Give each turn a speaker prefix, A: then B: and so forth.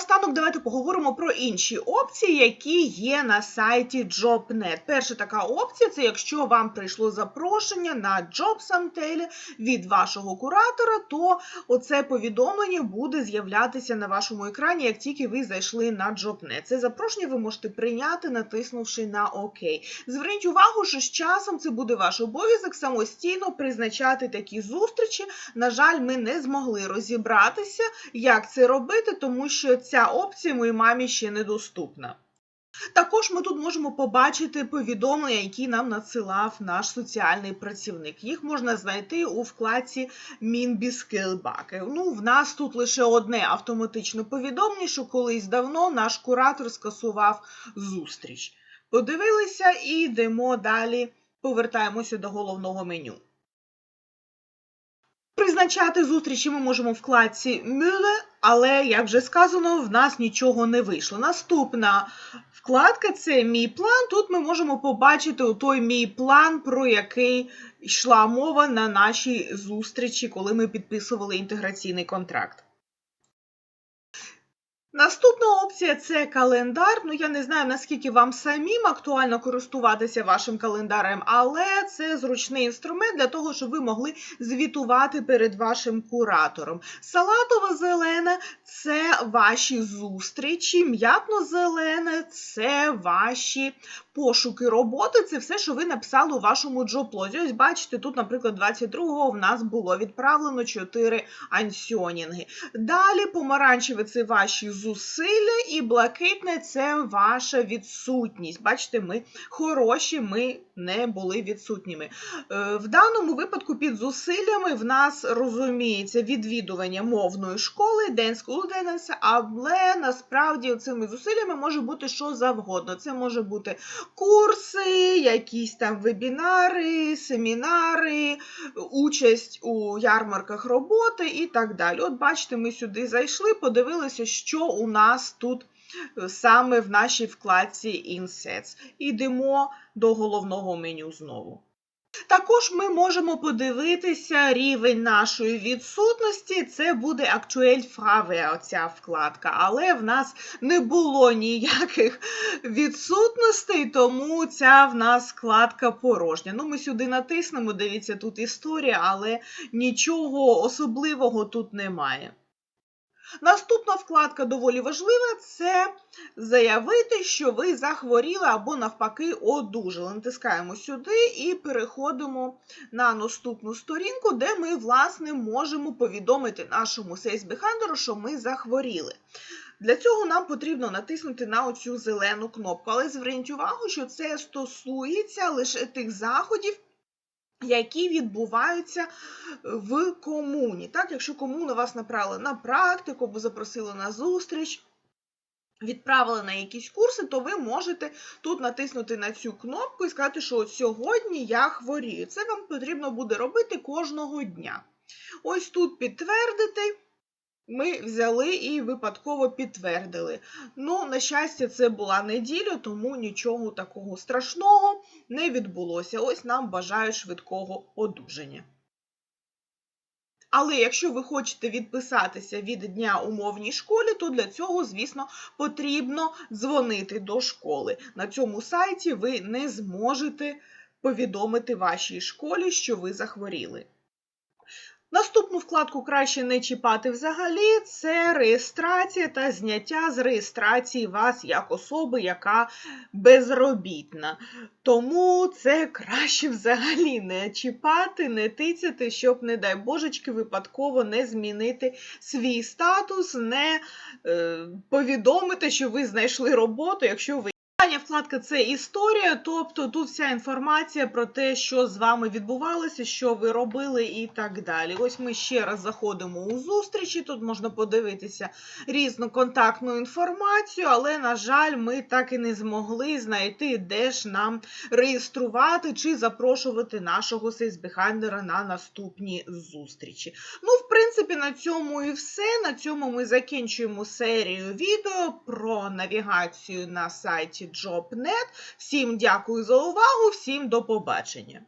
A: está наостанок давайте поговоримо про інші опції, які є на сайті JobNet. Перша така опція це якщо вам прийшло запрошення на JobSamtele від вашого куратора, то оце повідомлення буде з'являтися на вашому екрані, як тільки ви зайшли на JobNet. Це запрошення ви можете прийняти, натиснувши на ОК. Зверніть увагу, що з часом це буде ваш обов'язок самостійно призначати такі зустрічі. На жаль, ми не змогли розібратися, як це робити, тому що ця опція моїй мамі ще недоступна. Також ми тут можемо побачити повідомлення, які нам надсилав наш соціальний працівник. Їх можна знайти у вкладці Мінбіскилбаки. Ну, в нас тут лише одне автоматичне повідомлення, що колись давно наш куратор скасував зустріч. Подивилися і йдемо далі, повертаємося до головного меню. Призначати зустрічі ми можемо в вкладці Мюле, але, як вже сказано, в нас нічого не вийшло. Наступна вкладка це мій план. Тут ми можемо побачити той мій план, про який йшла мова на нашій зустрічі, коли ми підписували інтеграційний контракт. Наступна опція це календар. Ну, я не знаю, наскільки вам самим актуально користуватися вашим календарем, але це зручний інструмент для того, щоб ви могли звітувати перед вашим куратором. Салатова зелена це ваші зустрічі, м'ятно-зелене це ваші пошуки роботи. Це все, що ви написали у вашому джоплозі. Ось бачите, тут, наприклад, 22-го в нас було відправлено 4 ансьонінги. Далі помаранчеве це ваші зусилля, і блакитне це ваша відсутність. Бачите, ми хороші, ми не були відсутніми. Е, В даному випадку під зусиллями в нас розуміється відвідування мовної школи, день скулденеса, але насправді цими зусиллями може бути що завгодно. Це може бути курси, якісь там вебінари, семінари, участь у ярмарках роботи і так далі. От бачите, ми сюди зайшли, подивилися, що у нас тут саме в нашій вкладці Insets. Йдемо до головного меню знову. Також ми можемо подивитися рівень нашої відсутності. Це буде Actual Frage, оця вкладка. Але в нас не було ніяких відсутностей, тому ця в нас вкладка порожня. Ну, ми сюди натиснемо, дивіться, тут історія, але нічого особливого тут немає. Наступна вкладка доволі важлива це заявити, що ви захворіли або навпаки одужали. Натискаємо сюди і переходимо на наступну сторінку, де ми, власне, можемо повідомити нашому сейсбехендеру, що ми захворіли. Для цього нам потрібно натиснути на оцю зелену кнопку. Але зверніть увагу, що це стосується лише тих заходів, які відбуваються в комуні. Так, Якщо комуна вас направила на практику або запросила на зустріч, відправили на якісь курси, то ви можете тут натиснути на цю кнопку і сказати, що от сьогодні я хворію. Це вам потрібно буде робити кожного дня. Ось тут підтвердити. Ми взяли і випадково підтвердили. Ну, на щастя, це була неділя, тому нічого такого страшного не відбулося. Ось нам бажають швидкого одужання. Але якщо ви хочете відписатися від дня у мовній школі, то для цього, звісно, потрібно дзвонити до школи. На цьому сайті ви не зможете повідомити вашій школі, що ви захворіли. Наступну вкладку краще не чіпати взагалі. Це реєстрація та зняття з реєстрації вас як особи, яка безробітна. Тому це краще взагалі не чіпати, не тицяти, щоб, не дай божечки, випадково не змінити свій статус, не е, повідомити, що ви знайшли роботу, якщо ви. Остання вкладка це історія, тобто тут вся інформація про те, що з вами відбувалося, що ви робили і так далі. Ось ми ще раз заходимо у зустрічі. Тут можна подивитися різну контактну інформацію, але, на жаль, ми так і не змогли знайти, де ж нам реєструвати чи запрошувати нашого сейсбехандера на наступні зустрічі. Ну, в принципі, на цьому і все. На цьому ми закінчуємо серію відео про навігацію на сайті JobNet. Всім дякую за увагу, всім до побачення!